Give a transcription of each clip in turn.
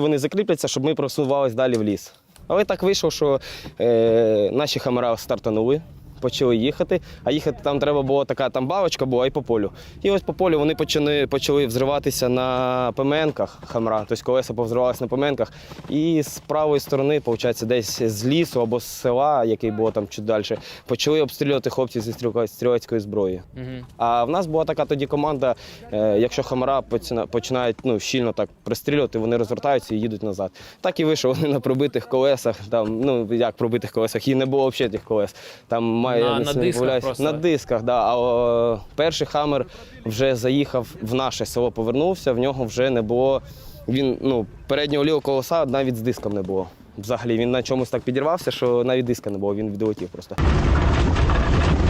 Вони закріпляться, щоб ми просувалися далі в ліс. Але так вийшло, що е, наші хамера стартанули, почали їхати, а їхати там треба було така там балочка була і по полю. І ось по полю вони почали, почали взриватися на ПМНках хамера, тобто колеса повзривалися на ПМНках. І з правої сторони, виходить, десь з лісу або з села, який було там чуть далі, почали обстрілювати хлопці зі стрілецької зброї. Угу. А в нас була така тоді команда, е, якщо хамара починають ну, щільно так пристрілювати, вони розвертаються і їдуть назад. Так і вийшов вони на пробитих колесах. Там, ну як пробитих колесах, і не було взагалі тих колес. Там має На- я на дисках просто. на дисках, да. А о, перший хамер вже заїхав в наше село, повернувся, в нього вже не було. Він ну, переднього лівого колоса навіть з диском не було. Взагалі він на чомусь так підірвався, що навіть диска не було, він відлетів просто.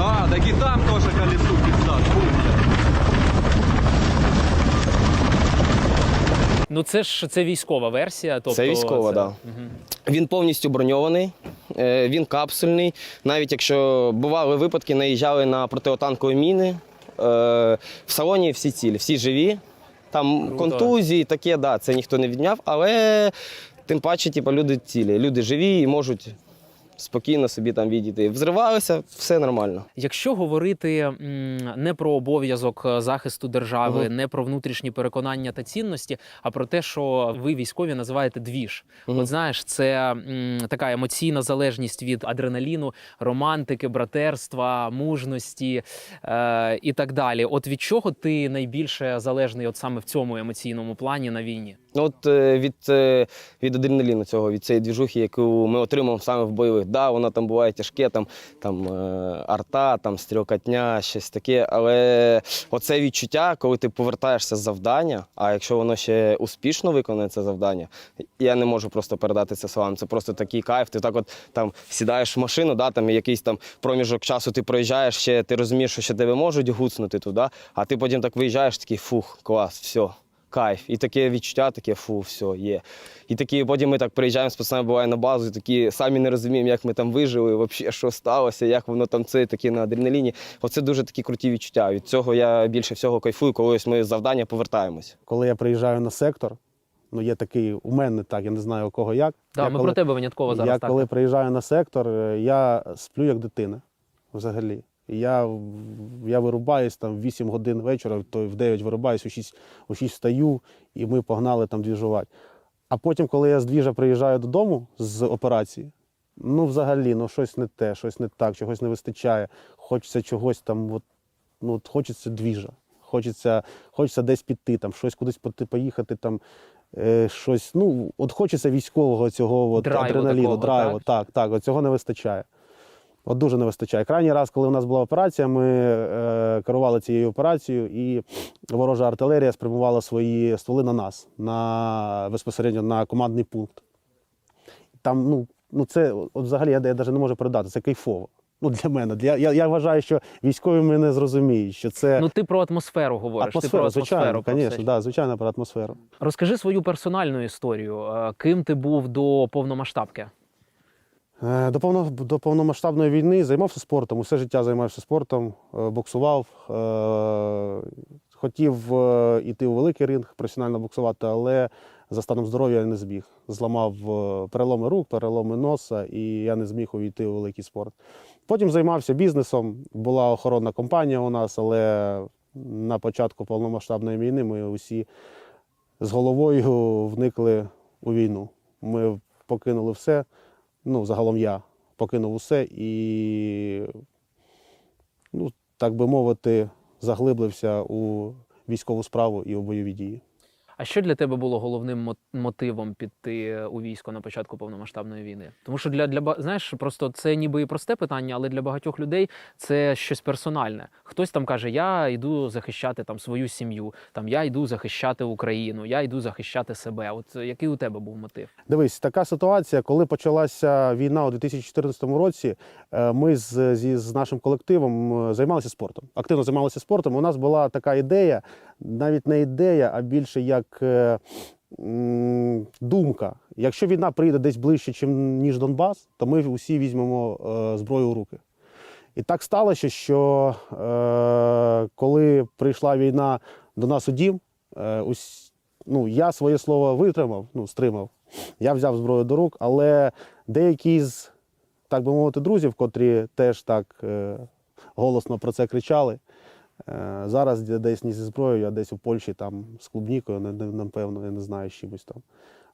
А, так і там теж колесо пизда. Ну це ж це військова версія. Тобто Це військова, да. Угу. Він повністю броньований, е, він капсульний. Навіть якщо бували випадки, наїжджали на протитанкові міни. е, В салоні всі цілі, всі живі. Там Круто. контузії, таке, да, це ніхто не відняв, але тим паче, типу, люди цілі. Люди живі і можуть спокійно собі там відійти. Взривалися, все нормально. Якщо говорити м, не про обов'язок е, захисту держави, Мгм. не про внутрішні переконання та цінності, а про те, що ви військові називаєте двіж. Мгм. От знаєш, це м, така емоційна залежність від адреналіну, романтики, братерства, мужності е, і так далі. От від чого ти найбільше залежний, от саме в цьому емоційному плані на війні? Ну, от е, від, е, від адреналіну цього, від цієї двіжухи, яку ми отримуємо саме в бойових. Да, воно там буває тяжке, там, там е, арта, там стрілкатня, щось таке. Але оце відчуття, коли ти повертаєшся з завдання, а якщо воно ще успішно виконує це завдання, я не можу просто передати це словами. Це просто такий кайф. Ти так от там сідаєш в машину, да, там якийсь там проміжок часу ти проїжджаєш, ще ти розумієш, що ще тебе можуть гуцнути туди, а ти потім так виїжджаєш, такий фух, клас, все кайф. І таке відчуття, таке фу, все, є. І такі, потім ми так приїжджаємо з пацанами, буває на базу, і такі самі не розуміємо, як ми там вижили, взагалі, що сталося, як воно там це, такі на адреналіні. Оце дуже такі круті відчуття. Від цього я більше всього кайфую, коли ось ми з завдання повертаємось. Коли я приїжджаю на сектор, ну є такий у мене так, я не знаю у кого як. Да, я ми коли, про тебе винятково зараз я так. коли приїжджаю на сектор, е, я сплю як дитина взагалі. Я, я вирубаюсь там в 8 годин вечора, то в 9 вирубаюсь, у 6, у 6 встаю, і ми погнали там двіжувати. А потім, коли я з двіжа приїжджаю додому з операції, ну взагалі, ну щось не те, щось не так, чогось не вистачає. Хочеться чогось там, от, ну, от хочеться двіжа. Хочеться, хочеться десь піти, там, щось кудись поїхати, там, е, щось. Ну, от хочеться військового цього от, Драйву адреналіну, такого, драйву. Так, так, от цього не вистачає. От дуже не вистачає. Крайній раз, коли у нас була операція, ми е, керували цією операцією, і ворожа артилерія спрямувала свої стволи на нас, на, безпосередньо на командний пункт. Там, ну, ну це от взагалі я, я навіть не можу передати, це кайфово. Ну, для мене. Для, я, я вважаю, що військові мене зрозуміють, що це Ну ти про атмосферу говориш. ти про атмосферу звичайно, про звісно, да, звичайно, про атмосферу. Розкажи свою персональну історію. Е, Ким ти був до повномасштабки? Е, До, повномасштабної війни займався спортом. Усе життя займався спортом, е, боксував. е, Хотів йти у великий ринг, професіонально боксувати, але за станом здоров'я я не зміг. Зламав переломи рук, переломи носа, і я не зміг увійти у великий спорт. Потім займався бізнесом. Була охоронна компанія у нас, але на початку повномасштабної війни ми усі з головою вникли у війну. Ми покинули все ну, загалом я покинув усе і, ну, так би мовити, заглиблився у військову справу і у бойові дії. А що для тебе було головним мо- мотивом піти у військо на початку повномасштабної війни? Тому що для, для знаєш, просто це ніби і просте питання, але для багатьох людей це щось персональне. Хтось там каже: Я йду захищати там свою сім'ю, там я йду захищати Україну, я йду захищати себе. От е, який у тебе був мотив? Дивись, така ситуація, коли почалася війна у 2014 році, е, ми з, зі, з нашим колективом е, займалися спортом. Активно займалися спортом. У нас була така ідея, навіть не ідея, а більше як е, думка. Якщо війна прийде десь ближче, ніж Донбас, то ми усі візьмемо е, зброю у руки. І так сталося, що е, коли прийшла війна до нас у дім, ну, я своє слово витримав, ну, стримав. Я взяв зброю до рук, але деякі з, так би мовити, друзів, котрі теж так голосно про це кричали. Е, зараз десь не зі зброєю, а десь у Польщі там з клубнікою, напевно, я не знаю, з чимось там.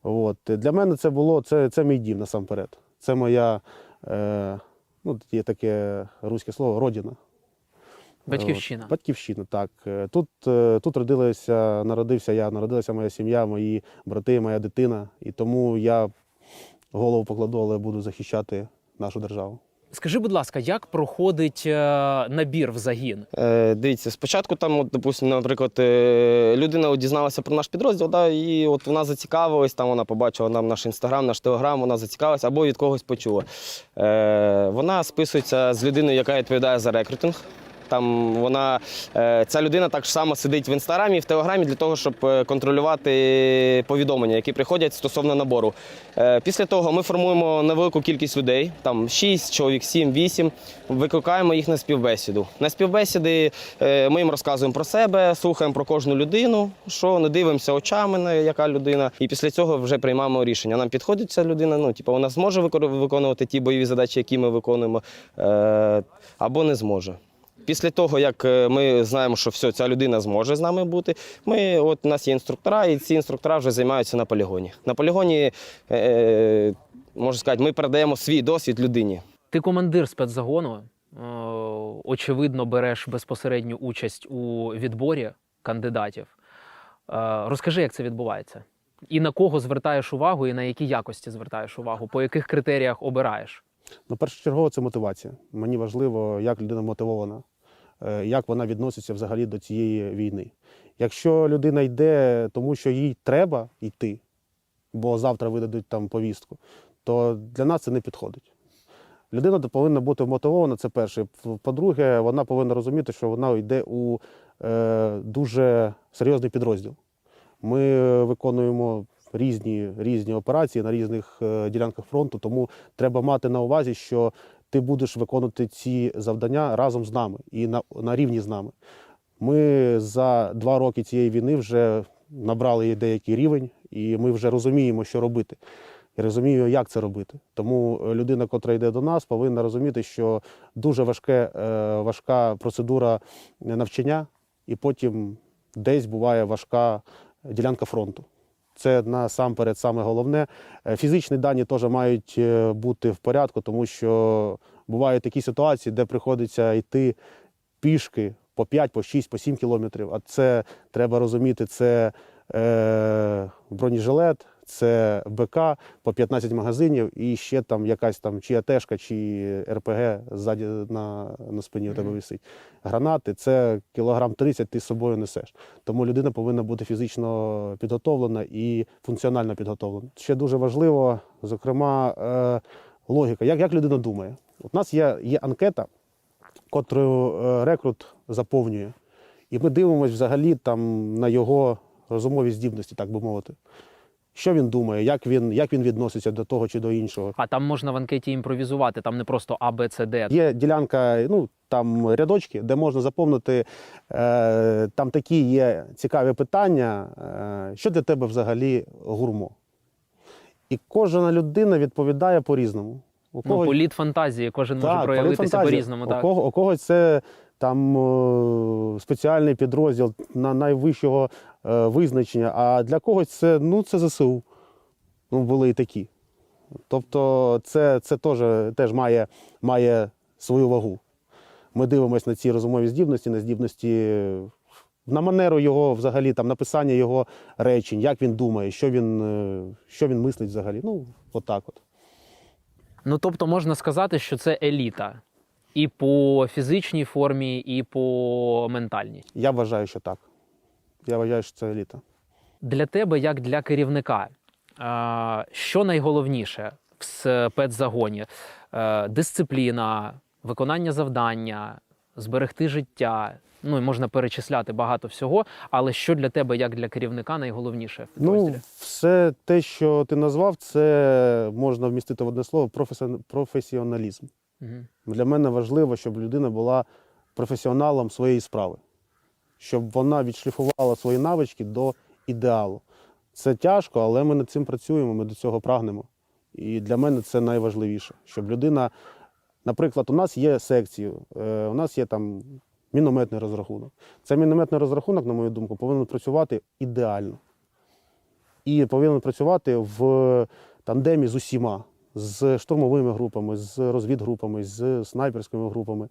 От. Для мене це було це, це мій дім насамперед. Це моя, е, ну, є таке руське слово, родина. Батьківщина. От, Батьківщина, так. Е, Тут, е, тут родилася, народився я, народилася моя сім'я, мої брати, моя дитина. І тому я голову покладу, але буду захищати нашу державу. Скажи, будь ласка, як проходить е, набір в загін? Е, дивіться, спочатку там, от, допустимо, наприклад, е, людина дізналася про наш підрозділ, да, і от вона зацікавилась, там вона побачила нам наш інстаграм, наш телеграм, вона зацікавилась або від когось почула. Е, вона списується з людиною, яка відповідає за рекрутинг. Там вона, е, ця людина так само сидить в інстаграмі в телеграмі для того, щоб е, контролювати повідомлення, які приходять стосовно набору. Е, Після того ми формуємо невелику кількість людей, там 6 чоловік, 7, 8, викликаємо їх на співбесіду. На співбесіди ми їм розказуємо про себе, слухаємо про кожну людину, що не дивимося очами, на яка людина, і після цього вже приймаємо рішення. Нам підходить ця людина, ну типу, вона зможе виконувати ті бойові задачі, які ми виконуємо, або не зможе. Після того, як е, ми знаємо, що все, ця людина зможе з нами бути, ми, от у нас є інструктора, і ці інструктора вже займаються на полігоні. На полігоні, е, можна сказати, ми передаємо свій досвід людині. Ти командир спецзагону. е, Очевидно, береш безпосередню участь у відборі кандидатів. Е, Розкажи, як це відбувається, і на кого звертаєш увагу, і на які якості звертаєш увагу, по яких критеріях обираєш? Ну, першочергово це мотивація. Мені важливо, як людина мотивована, е, як вона відноситься взагалі до цієї війни. Якщо людина йде, тому що їй треба йти, бо завтра видадуть там повістку, то для нас це не підходить. Людина повинна бути мотивована, це перше. По-друге, вона повинна розуміти, що вона йде у е, дуже серйозний підрозділ. Ми е, виконуємо різні, різні операції на різних е, ділянках фронту, тому треба мати на увазі, що ти будеш виконувати ці завдання разом з нами і на, на рівні з нами. Ми за два роки цієї війни вже набрали деякий рівень, і ми вже розуміємо, що робити. І розумію, як це робити. Тому е, людина, котра йде до нас, повинна розуміти, що дуже важке, е, важка процедура навчання, і потім десь буває важка ділянка фронту. Це насамперед саме головне. Е, Фізичні дані теж мають е, бути в порядку, тому що бувають такі ситуації, де приходиться йти пішки по 5, по 6, по 7 кілометрів. А це треба розуміти, це е, бронежилет, це БК по 15 магазинів і ще там якась там чи АТшка, чи РПГ ззаді на, на спині у тебе висить. Гранати це кілограм 30 ти з собою несеш. Тому людина повинна бути фізично підготовлена і функціонально підготовлена. Ще дуже важливо, зокрема, е, логіка. Як, як людина думає? От у нас є, є анкета, котру е, рекрут заповнює, і ми дивимося взагалі там на його розумові здібності, так би мовити. Що він думає, як він, як він відноситься до того чи до іншого. А там можна в анкеті імпровізувати, там не просто А, Б, С, Д. Є ділянка, ну там рядочки, де можна заповнити. Е, там такі є цікаві питання, е, що для тебе взагалі гурмо. І кожна людина відповідає по-різному. У Ну, політ фантазії, кожен може проявитися по-різному. У кого, у когось це там е, спеціальний підрозділ на найвищого визначення, а для когось це, ну, це ЗСУ. Ну, були і такі. Тобто це, це теж, теж має, має свою вагу. Ми дивимося на ці розумові здібності, на здібності, е, на манеру його взагалі, там, написання його речень, як він думає, що він, е, що він мислить взагалі. Ну, отак от. Ну тобто можна сказати, що це еліта. І по фізичній формі, і по ментальній. Я вважаю, що так. Я вважаю, що це еліта. Для тебе, як для керівника, е, що найголовніше в спецзагоні? Е, Дисципліна, виконання завдання, зберегти життя. Ну і можна перечисляти багато всього. Але що для тебе, як для керівника, найголовніше в Ну, все те, що ти назвав, це можна вмістити в одне слово професіоналізм. Мгм. Для мене важливо, щоб людина була професіоналом своєї справи, щоб вона відшліфувала свої навички до ідеалу. Це тяжко, але ми над цим працюємо, ми до цього прагнемо. І для мене це найважливіше, щоб людина, наприклад, у нас є секції, е, у нас є там мінометний розрахунок. Цей мінометний розрахунок, на мою думку, повинен працювати ідеально. І повинен працювати в тандемі з усіма, з штурмовими групами, з розвідгрупами, з снайперськими групами,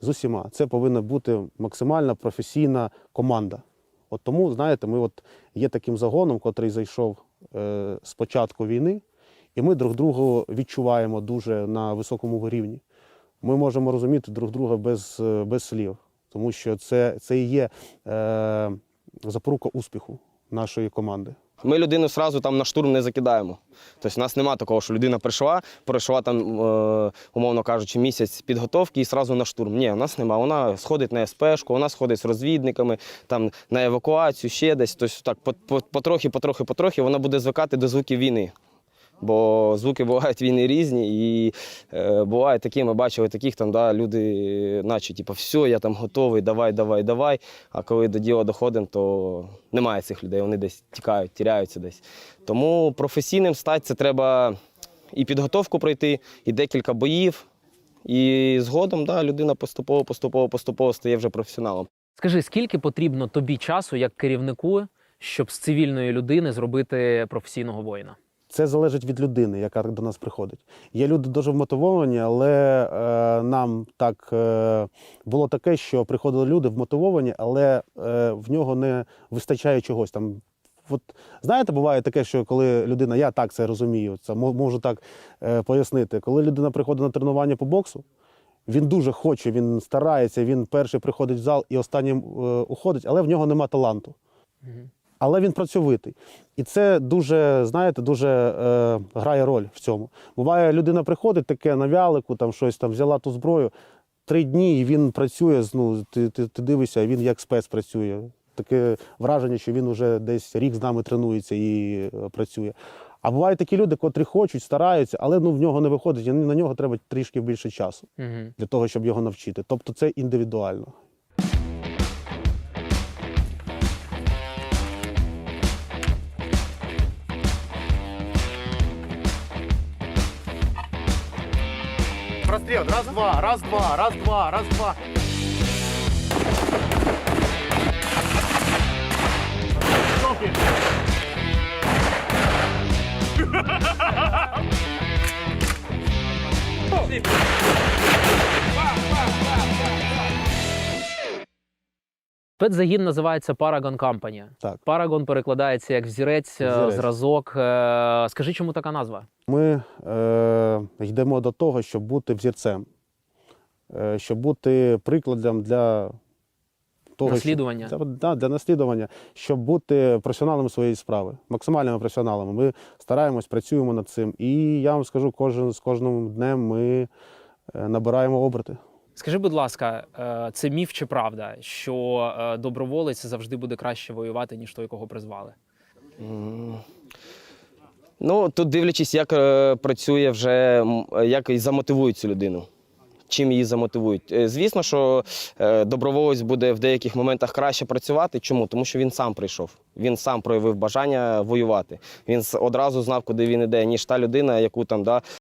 з усіма. Це повинна бути максимально професійна команда. От тому, знаєте, ми от є таким загоном, котрий зайшов е, з початку війни, і ми друг другу відчуваємо дуже на високому рівні. Ми можемо розуміти друг друга без, е, без слів, тому що це, це і є е, запорука успіху нашої команди. Ми людину сразу там на штурм не закидаємо. Тобто у нас немає такого, що людина прийшла, пройшла там, е, умовно кажучи, місяць підготовки і сразу на штурм. Ні, у нас немає. Вона сходить на СПшку, вона сходить з розвідниками, там на евакуацію, ще десь. Тобто так по- по- потрохи, потрохи, потрохи вона буде звикати до звуків війни. Бо звуки бувають війни різні, і е, буває такі, ми бачили таких там, да, люди, наче, типу, все, я там готовий, давай, давай, давай. А коли до діла доходимо, то немає цих людей, вони десь тікають, тіряються десь. Тому професійним стати це треба і підготовку пройти, і декілька боїв. І згодом да, людина поступово, поступово, поступово стає вже професіоналом. Скажи, скільки потрібно тобі часу як керівнику, щоб з цивільної людини зробити професійного воїна? Це залежить від людини, яка до нас приходить. Є люди дуже вмотивовані, але е, нам так е, було таке, що приходили люди вмотивовані, але е, в нього не вистачає чогось там. От знаєте, буває таке, що коли людина, я так це розумію, це можу так е, пояснити. Коли людина приходить на тренування по боксу, він дуже хоче, він старається, він перший приходить в зал і останнім е, уходить, але в нього нема таланту але він працьовитий. І це дуже, знаєте, дуже е, грає роль в цьому. Буває, людина приходить таке на вялику, там щось там взяла ту зброю. Три дні і він працює. Ну, ти, ти, ти дивишся, він як спец працює. Таке враження, що він вже десь рік з нами тренується і е, працює. А бувають такі люди, котрі хочуть, стараються, але ну, в нього не виходить, і на нього треба трішки більше часу Угу. для того, щоб його навчити. Тобто це індивідуально. Прострел. Раз, два, раз, два, раз, два, Спецзагін називається Paragon Company. Так. Paragon перекладається як взірець, е, Взірець. зразок. Е, Скажи, чому така назва? Ми е, йдемо до того, щоб бути взірцем, е, щоб бути прикладом для того, Наслідування. Щоб, для, для наслідування, щоб бути професіоналами своєї справи, максимальними професіоналами. Ми стараємось, працюємо над цим. І я вам скажу, кожен з кожним днем ми е, набираємо оберти. Скажи, будь ласка, е, це міф чи правда, що е, доброволець завжди буде краще воювати, ніж той, кого призвали? Ну, тут дивлячись, як е, працює вже, як і замотивують цю людину. Чим її замотивують. Звісно, що доброволець буде в деяких моментах краще працювати. Чому? Тому що він сам прийшов. Він сам проявив бажання воювати. Він одразу знав, куди він іде, ніж та людина, яку там да,